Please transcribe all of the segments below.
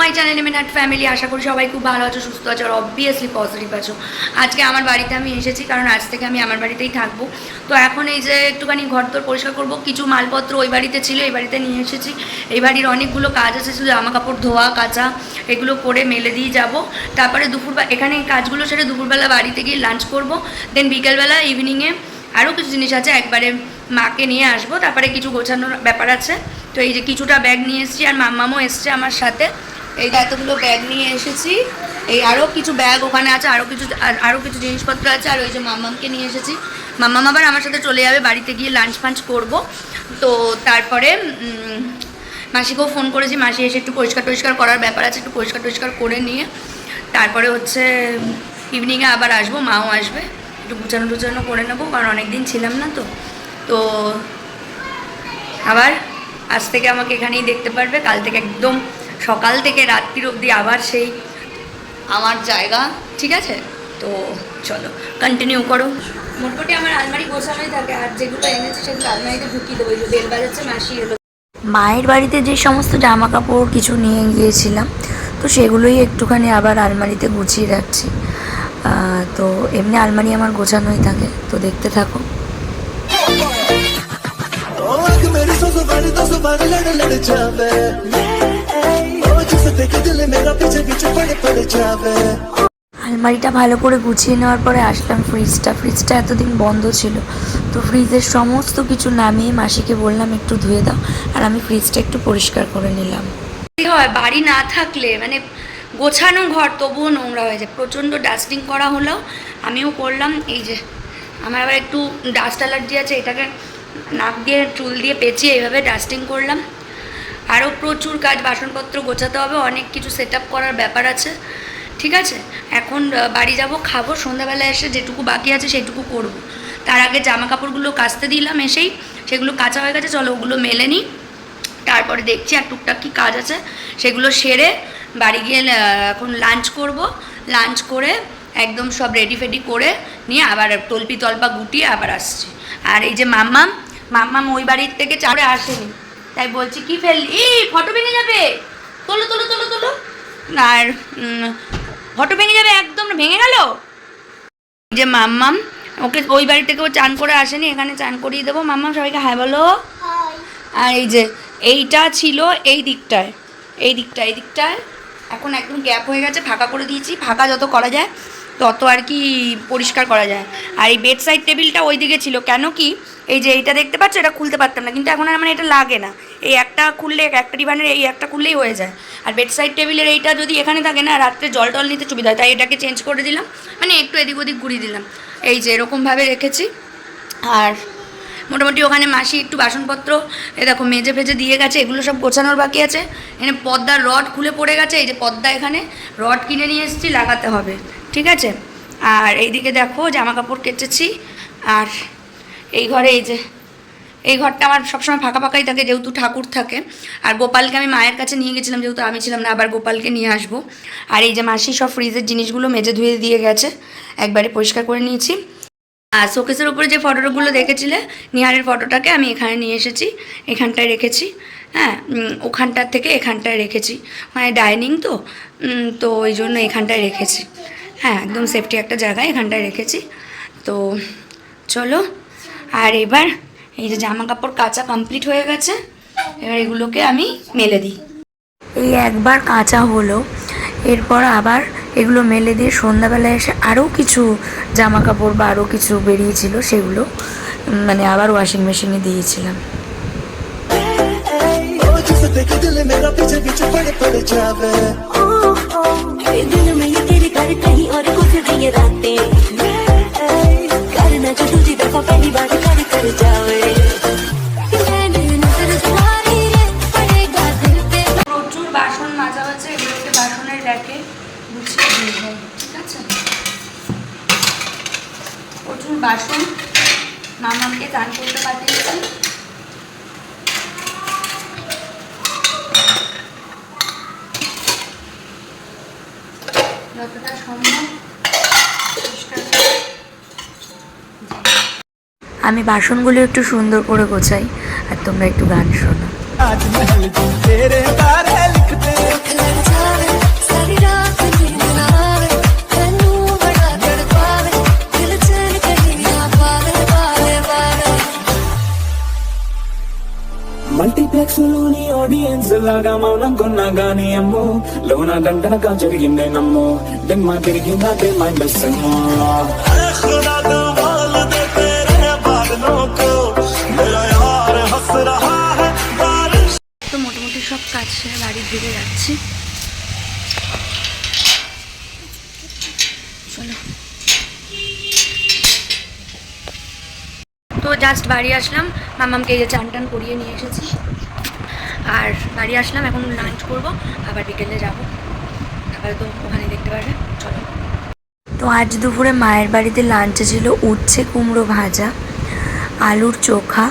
My channel মিনাট family আশা করি সবাই খুব ভালো আছো, সুস্থ আছো, আর অবভিয়াসলি পজিটিভ আছো। আজকে আমার বাড়িতে আমি এসেছি, কারণ আজ থেকে আমি আমার বাড়িতেই থাকব। তো এখন এই যে একটুখানি ঘর তোর পরিষ্কার করব, কিছু মালপত্র ওই বাড়িতে ছিল, এই বাড়িতে নিয়ে এসেছি। এই বাড়ির অনেকগুলো কাজ আছে, শুধু জামা কাপড়, ধোয়া, কাচা, এগুলো করে মেলে দিয়ে যাব। তারপরে দুপুর এখানে কাজগুলো সেরে দুপুরবেলা বাড়িতে গিয়ে লাঞ্চ করব। দেন বিকেলবেলা ইভিনিংয়ে আরও কিছু জিনিস আছে, একবারে মাকে নিয়ে আসব। তারপরে কিছু গোছানোর ব্যাপার আছে। তো এই যে কিছুটা ব্যাগ নিয়ে এসেছি, আর মাম্মামও এসছে আমার সাথে। এই যে এতগুলো ব্যাগ নিয়ে এসেছি। এই আরও কিছু ব্যাগ ওখানে আছে আরও কিছু, আর- আরও কিছু জিনিসপত্র আছে, আর ওই যে মাম্মামকে নিয়ে এসেছি। মাম্মাম আবার আমার সাথে চলে যাবে, বাড়িতে গিয়ে লাঞ্চ ফাঞ্চ করব। তো তারপরে মাসিকেও ফোন করেছি, মাসি এসে একটু পরিষ্কার টরিষ্কার করার ব্যাপার আছে, একটু পরিষ্কার টরিষ্কার করে নিয়ে। তারপরে হচ্ছে ইভিনিংয়ে আবার আসব, মাও আসবে, একটু গুছানো টুচানো করে নেব, কারণ অনেক দিন ছিলাম না তো। তো আবার আজ থেকে আমাকে এখানেই দেখতে পারবে, কাল থেকে একদম সকাল থেকে রাত্রির অবধি আবার সেই আমার জায়গা ঠিক আছে? তো চলো কন্টিনিউ করো। মোটামুটি আমার আলমারি গোছানোই থাকে আর যেগুলো এনেছে সেগুলো আলমারিতে ঢুকিয়ে দেবো যে বেল বাজাচ্ছে মাসি এলো। মায়ের বাড়িতে যে সমস্ত জামা কাপড় কিছু নিয়ে গিয়েছিলাম তো সেগুলোই একটুখানি আবার আলমারিতে গুছিয়ে রাখছি। তো এমনি আলমারি আমার গোছানোই থাকে তো দেখতে থাকো। जिसे देखे दिल मेरा पीछे पीछे पड़े पड़ जावे আলমারিটা ভালো করে গুছিয়ে নেওয়ার পরে আসলাম ফ্রিজটা ফ্রিজটা এতদিন বন্ধ ছিল তো ফ্রিজের সমস্ত কিছু নামিয়ে মাসিকে বললাম একটু ধুয়ে দাও আর আমি ফ্রিজটা একটু পরিষ্কার করে নিলাম কি হয় বাড়ি না থাকলে মানে গোছানো ঘর তবুও নোংরা হয়ে যায় প্রচণ্ড ডাস্টিং করা হলো আমিও করলাম এই যে আমার আবার একটু ডাস্ট অ্যালার্জি আছে এটাকে নাক দিয়ে চুল দিয়ে পেঁচিয়ে এইভাবে ডাস্টিং করলাম আরও প্রচুর কাজ বাসনপত্র গোছাতে হবে, অনেক কিছু সেট করার ব্যাপার আছে। ঠিক আছে? এখন বাড়ি যাব, খাব সন্ধ্যাবেলায় এসে যেটুকু বাকি আছে সেটুকু করব। তার আগে জামা কাপড়গুলো কাচতে দিলাম এসেই, সেগুলো কাঁচা হয়ে গেছে, চলো ওগুলো মেলে নিই। তারপরে দেখছি আর টুকটাক কী কাজ আছে, সেগুলো সেরে বাড়ি গিয়ে এখন লাঞ্চ করব। লাঞ্চ করে একদম সব রেডি ফেডি করে নিয়ে আবার তল্পি তল্পা গুটিয়ে আবার আসছি। আর এই যে মাম্মাম মাম্মাম ওই বাড়ির থেকে চাপড়ে আসেনি। তাই বলছি কি ফেললি? এই ফটো ভেঙে যাবে। তোলো তোলো তোলো তোলো। আর ফটো ভেঙে যাবে একদম ভেঙে গেল? এই যে মাম্মাম ওকে ওই বাড়ি থেকে ও চান করে আসেনি এখানে চান করিয়ে দেবো। মাম্মাম সবাইকে হ্যাঁ বলো। আর এই যে এইটা ছিল এই দিকটায় এই দিকটায় এই দিকটায়। এখন একদম গ্যাপ হয়ে গেছে ফাঁকা করে দিয়েছি ফাঁকা যত করা যায়। তত আর কি পরিষ্কার করা যায়। আর এই বেড সাইড টেবিলটা ওই দিকে ছিল। কেন কি? এই যে এইটা দেখতে পাচ্ছ, এটা খুলতে পারতাম না। কিন্তু এখন আর মানে এটা লাগে না। এই একটা খুললে, একটা ডিভানের এই একটা খুললেই হয়ে যায়। আর বেড সাইড টেবিলের এইটা যদি এখানে থাকে না, রাত্রে জল টল নিতে সুবিধা হয়। তাই এটাকে চেঞ্জ করে দিলাম। মানে একটু এদিক ওদিক ঘুরিয়ে দিলাম। এই যে এরকমভাবে রেখেছি। আর মোটামুটি ওখানে মাসি একটু বাসনপত্র, এ দেখো মেজে ফেজে দিয়ে গেছে। এগুলো সব গোছানোর বাকি আছে। এখানে পর্দার রড খুলে পড়ে গেছে। এই যে পদ্মা এখানে। রড কিনে নিয়ে এসেছি, লাগাতে হবে। ঠিক আছে? আর এইদিকে দেখো জামা কাপড় কেচেছি। আর এই ঘরে এই যে, এই ঘরটা আমার সবসময় ফাঁকা ফাঁকাই থাকে, যেহেতু ঠাকুর থাকে। আর গোপালকে আমি মায়ের কাছে নিয়ে গেছিলাম, যেহেতু আমি ছিলাম না, আবার গোপালকে নিয়ে আসব। আর এই যে মাসি সব ফ্রিজের জিনিসগুলো মেজে ধুয়ে দিয়ে গেছে, একবারে পরিষ্কার করে নিয়েছি। আর শোকেসের উপরে যে ফটোগুলো দেখেছিলে, নিহারের ফটোটাকে আমি এখানে নিয়ে এসেছি, এখানটায় রেখেছি। হ্যাঁ ওখানটার থেকে এখানটায় রেখেছি। মানে ডাইনিং তো তো ওই জন্য এখানটায় রেখেছি। হ্যাঁ একদম সেফটি একটা জায়গায় এখানটায় রেখেছি তো চলো আর এবার এই যে জামা কাপড় কাচা কমপ্লিট হয়ে গেছে এবার এগুলোকে আমি মেলে দিই এই একবার কাঁচা হলো এরপর আবার এগুলো মেলে দিয়ে সন্ধ্যাবেলায় এসে আরও কিছু জামা কাপড় বা আরও কিছু বেরিয়েছিল সেগুলো উম, মানে আবার ওয়াশিং মেশিনে দিয়েছিলাম ओ जिसे देखे दिल मेरा पीछे पीछे पड़े पड़ जावे ये दिन में ये तेरे घर कहीं और गुजर गई ये रातें करना जो तुझी दफा पहली बार कर कर जावे मैंने नजर तुम्हारी रे पड़ेगा दिल पे প্রচুর বাসন মাজা হচ্ছে এগুলোকে বাসনের যতটা সম্ভব আমি বাসনগুলো একটু সুন্দর করে গোছাই আর তোমরা একটু গান শোনো। మల్టీప్లెక్స్ లోని ఆడియన్స్ లాగా మౌనం కొన్నా గానీ అమ్మో లోన గంటనగా జరిగిందే నమ్మో దిమ్మ తిరిగిందా దిమ్మ బెస్ అమ్మో তো মোটামুটি সব কাজ সেরে বাড়ির দিকে যাচ্ছি জাস্ট বাড়ি আসলাম। মামামকে এই যে চান টান করিয়ে নিয়ে এসেছি। আর বাড়ি আসলাম এখন লাঞ্চ করব আবার বিকেলে যাব। আবার তো ওখানে দেখতে পারবে চলো। তো আজ দুপুরে মায়ের বাড়িতে লাঞ্চে ছিল উচ্ছে কুমড়ো ভাজা আলুর চোখা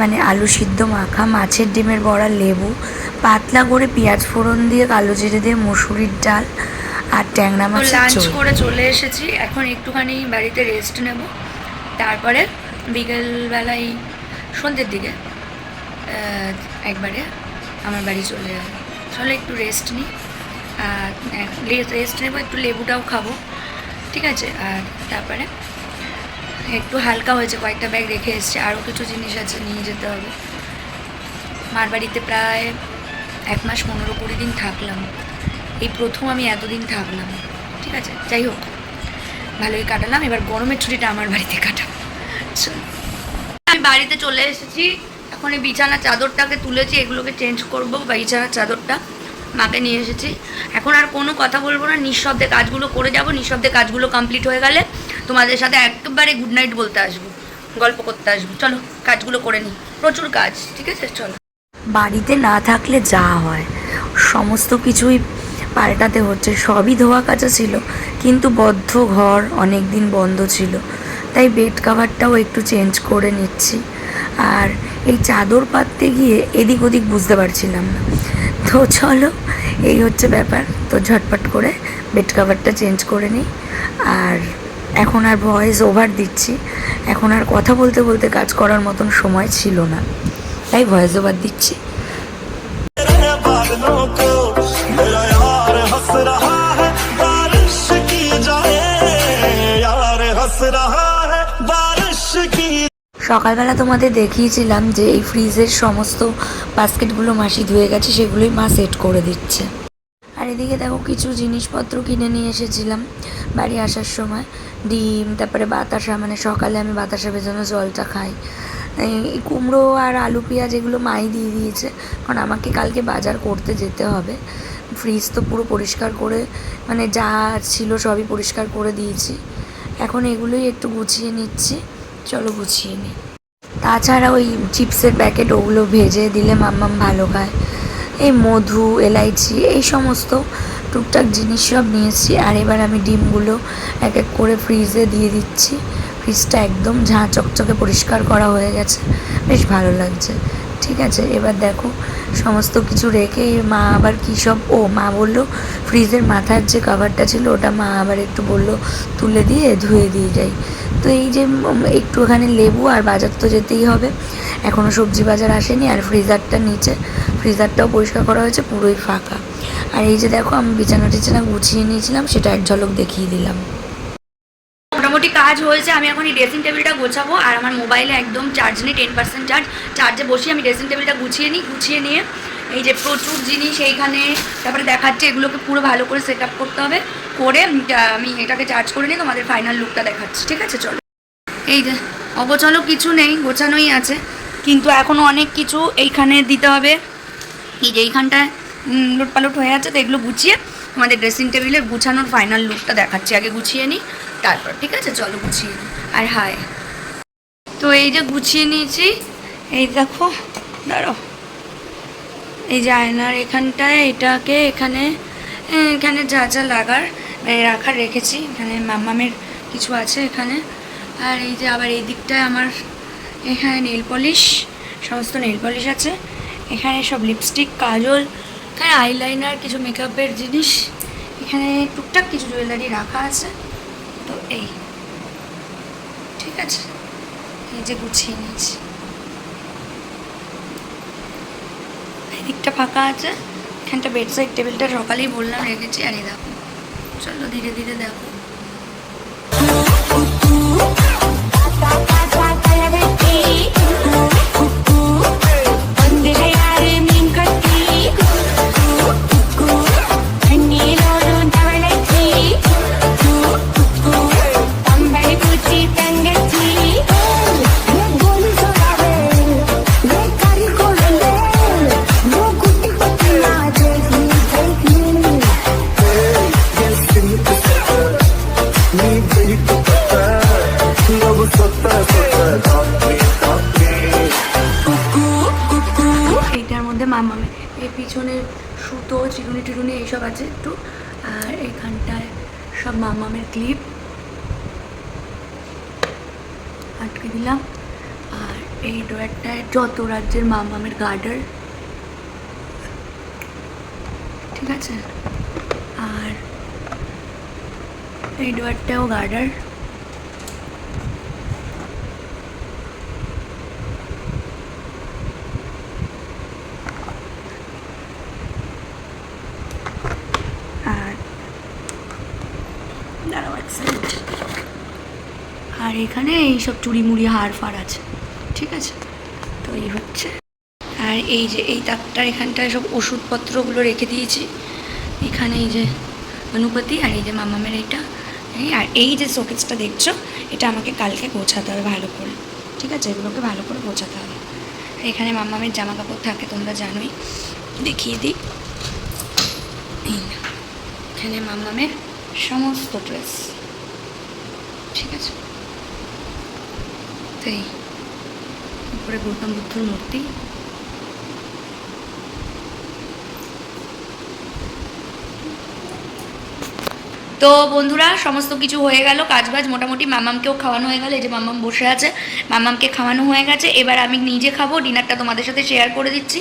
মানে আলু সিদ্ধ মাখা মাছের ডিমের বড়া লেবু পাতলা করে পেঁয়াজ ফোড়ন দিয়ে কালো জিরে দিয়ে মুসুরির ডাল আর ট্যাংরা মাছ লাঞ্চ করে চলে এসেছি এখন একটুখানি বাড়িতে রেস্ট নেব। তারপরে বিকেলবেলায় সন্ধ্যের দিকে একবারে আমার বাড়ি চলে যাব চলো একটু রেস্ট নিই আর রেস্ট নেব, একটু লেবুটাও খাব, ঠিক আছে? আর তারপরে একটু হালকা হয়েছে, কয়েকটা ব্যাগ রেখে এসছে, আরও কিছু জিনিস আছে, নিয়ে যেতে হবে। মার বাড়িতে প্রায় এক মাস পনেরো কুড়ি দিন থাকলাম। এই প্রথম আমি এতদিন থাকলাম, ঠিক আছে? যাই হোক, ভালোই কাটালাম, এবার গরমের ছুটিটা আমার বাড়িতে কাটাবো। চলো। আমি বাড়িতে চলে এসেছি। এখন এই বিছানা চাদরটাকে তুলেছি, এগুলোকে চেঞ্জ করব বিছানার চাদরটা মাকে নিয়ে এসেছি। এখন আর কোনো কথা বলব না, নিঃশব্দে কাজগুলো করে যাব, নিঃশব্দে কাজগুলো কমপ্লিট হয়ে গেলে তোমাদের সাথে একবারে গুড নাইট বলতে আসব, গল্প করতে আসব। চলো, কাজগুলো করে নিই। প্রচুর কাজ, ঠিক আছে? চলো। বাড়িতে না থাকলে যা হয়, সমস্ত কিছুই পাল্টাতে হচ্ছে। সবই ধোয়া কাচা ছিল, কিন্তু বদ্ধ ঘর অনেক দিন বন্ধ ছিল। তাই বেড কাভারটাও একটু চেঞ্জ করে নিচ্ছি। আর এই চাদর পাততে গিয়ে এদিক ওদিক বুঝতে পারছিলাম না। তো চলো, এই হচ্ছে ব্যাপার। তো ঝটপট করে বেড কাভারটা চেঞ্জ করে নিই। আর এখন আর ভয়েস ওভার দিচ্ছি। এখন আর কথা বলতে বলতে কাজ করার মতন সময় ছিল না। তাই ভয়েস ওভার দিচ্ছি। সকালবেলা তোমাদের দেখিয়েছিলাম যে এই ফ্রিজের সমস্ত বাস্কেটগুলো মাসি ধুয়ে গেছে, সেগুলোই মা সেট করে দিচ্ছে। আর এদিকে দেখো কিছু জিনিসপত্র কিনে নিয়ে এসেছিলাম বাড়ি আসার সময়। ডিম, তারপরে বাতাসা মানে সকালে আমি বাতাসা ভেজানো জলটা খাই। এই কুমড়ো আর আলু, পেঁয়াজ এগুলো মাই দিয়ে দিয়েছে, কারণ আমাকে কালকে বাজার করতে যেতে হবে। ফ্রিজ তো পুরো পরিষ্কার করে মানে যা ছিল সবই পরিষ্কার করে দিয়েছি। এখন এগুলোই একটু গুছিয়ে নিচ্ছি। চলো গুছিয়ে নিই তাছাড়া ওই চিপসের প্যাকেট ওগুলো ভেজে দিলে মাম্মাম ভালো খায়। এই মধু, এলাইচি, এই সমস্ত টুকটাক জিনিস সব নিয়েছি আর এবার আমি ডিমগুলো এক এক করে ফ্রিজে দিয়ে দিচ্ছি। ফ্রিজটা একদম ঝাঁ চকচকে পরিষ্কার করা হয়ে গেছে। বেশ ভালো লাগছে। ঠিক আছে, এবার দেখো সমস্ত কিছু রেখে মা আবার কী সব, ও মা বলল, ফ্রিজের মাথার যে কাভারটা ছিল ওটা মা আবার একটু বলল, তুলে দিয়ে ধুয়ে দিয়ে যাই। তো এই যে একটু এখানে লেবু আর বাজার তো যেতেই হবে এখনও সবজি বাজার আসেনি আর ফ্রিজারটা নিচে ফ্রিজারটাও পরিষ্কার করা হয়েছে, পুরোই ফাঁকা। আর এই যে দেখো আমি বিছানা টিছানা গুছিয়ে নিয়েছিলাম, সেটা এক ঝলক দেখিয়ে দিলাম। মোটামুটি কাজ হয়েছে, আমি এখন এই ড্রেসিং টেবিলটা গোছাবো আর আমার মোবাইলে একদম চার্জ নেই টেন পার্সেন্ট চার্জ চার্জে বসিয়ে আমি ড্রেসিং টেবিলটা গুছিয়ে নিই, গুছিয়ে নিয়ে এই যে প্রচুর জিনিস এইখানে, তারপরে দেখাচ্ছে এগুলোকে পুরো ভালো করে সেট করতে হবে, করে আমি এটাকে চার্জ করে নিয়ে তোমাদের ফাইনাল লুকটা দেখাচ্ছি, ঠিক আছে? চলো। এই যে, অগোছালো কিছু নেই, গোছানোই আছে, কিন্তু এখনও অনেক কিছু এইখানে দিতে হবে। এই যে এইখানটায় লুটপালুট হয়ে আছে, তো এগুলো গুছিয়ে আমাদের ড্রেসিং টেবিলে গুছানোর ফাইনাল লুকটা দেখাচ্ছি। আগে গুছিয়ে নিই তারপর, ঠিক আছে? চলো, গুছিয়ে আর হায়। তো এই যে গুছিয়ে নিয়েছি, এই দেখো দাঁড়ো এই যে আয়নার এখানটায়, এটাকে এখানে এখানে যা যা লাগার রাখার রেখেছি। এখানে মাম্মামের কিছু আছে এখানে। আর এই যে আবার এই দিকটায় আমার এখানে নেল পলিশ সমস্ত নেল পলিশ আছে। এখানে সব লিপস্টিক কাজল, এখানে আইলাইনার কিছু মেকআপের জিনিস। এখানে টুকটাক কিছু জুয়েলারি রাখা আছে। এই, ঠিক আছে, এই যে গুছিয়ে নিয়েছি। এদিকটা ফাঁকা আছে, এখানটা বেডসাইড টেবিলটা সকালেই বললাম রেখেছি, আর এই দেখো, চলো ধীরে ধীরে দেখো। মানে এই পিছনে সুতো, চিরুনি টিরুনি এইসব আছে একটু। আর এইখানটায় সব মামামের ক্লিপ আটকে দিলাম। আর এই ডোয়ারটায় যত রাজ্যের মামামের গার্ডার ঠিক আছে? আর এই ড্রয়ারটাও গার্ডার এখানে এইসব চুড়ি মুড়ি হার ফার আছে। ঠিক আছে? তো এই হচ্ছে। আর এই যে এই তাকটা এখানটায় সব ওষুধপত্রগুলো রেখে দিয়েছি। এখানে এই যে অনুপতি আর এই যে মামামের এইটা। এই আর এই যে শোকেসটা দেখছ, এটা আমাকে কালকে গোছাতে হবে ভালো করে। ঠিক আছে? এগুলোকে ভালো করে গোছাতে হবে। এখানে মামামের জামা কাপড় থাকে, তোমরা জানোই। দেখিয়ে দিই। এই না। এখানে মামামের সমস্ত ড্রেস ঠিক আছে? তাই উপরে গৌতম বুদ্ধর মূর্তি। তো বন্ধুরা, সমস্ত কিছু হয়ে গেল, কাজবাজ মোটামুটি মামামকেও খাওয়ানো হয়ে গেল, এই যে মামাম বসে আছে, মামামকে খাওয়ানো হয়ে গেছে। এবার আমি নিজে খাব, ডিনারটা তোমাদের সাথে শেয়ার করে দিচ্ছি।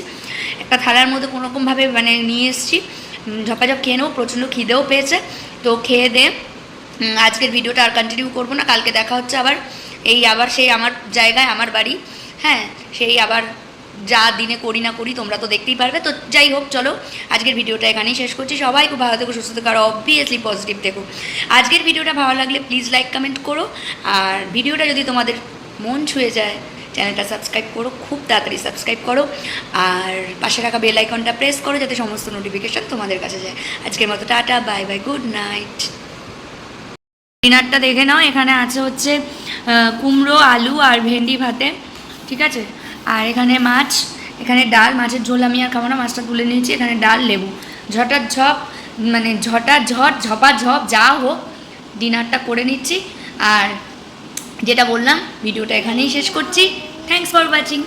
একটা থালার মধ্যে কোনোরকমভাবে মানে নিয়ে এসেছি। ঝপাঝপ খেয়ে নেব, প্রচণ্ড খিদেও পেয়েছে। তো খেয়ে দে আজকের ভিডিওটা আর কন্টিনিউ করব না, কালকে দেখা হচ্ছে আবার। এই আবার সেই আমার জায়গায়, আমার বাড়ি। হ্যাঁ সেই আবার যা দিনে করি না করি, তোমরা তো দেখতেই পারবে। তো যাই হোক, চলো, আজকের ভিডিওটা এখানেই শেষ করছি। সবাই খুব ভালো থেকো, সুস্থ থেকো, আর অবভিয়াসলি পজিটিভ থেকো। আজকের ভিডিওটা ভালো লাগলে প্লিজ লাইক কমেন্ট করো। আর ভিডিওটা যদি তোমাদের মন ছুঁয়ে যায়, চ্যানেলটা সাবস্ক্রাইব করো, খুব তাড়াতাড়ি সাবস্ক্রাইব করো। আর পাশে রাখা বেল আইকনটা প্রেস করো, যাতে সমস্ত নোটিফিকেশন তোমাদের কাছে যায়। আজকের মতো tata bye bye good night ডিনারটা দেখে নাও, এখানে আছে হচ্ছে কুমড়ো, আলু আর ভেন্ডি ভাতে, ঠিক আছে? আর এখানে মাছ, এখানে ডাল, মাছের ঝোল আমি আর খাব না, মাছটা তুলে নিয়েছি, এখানে ডাল, লেবু। ঝটার ঝপ মানে ঝটা ঝট, ঝপা ঝপ, যা হোক, ডিনারটা করে নিচ্ছি। আর যেটা বললাম, ভিডিওটা এখানেই শেষ করছি। Thanks for watching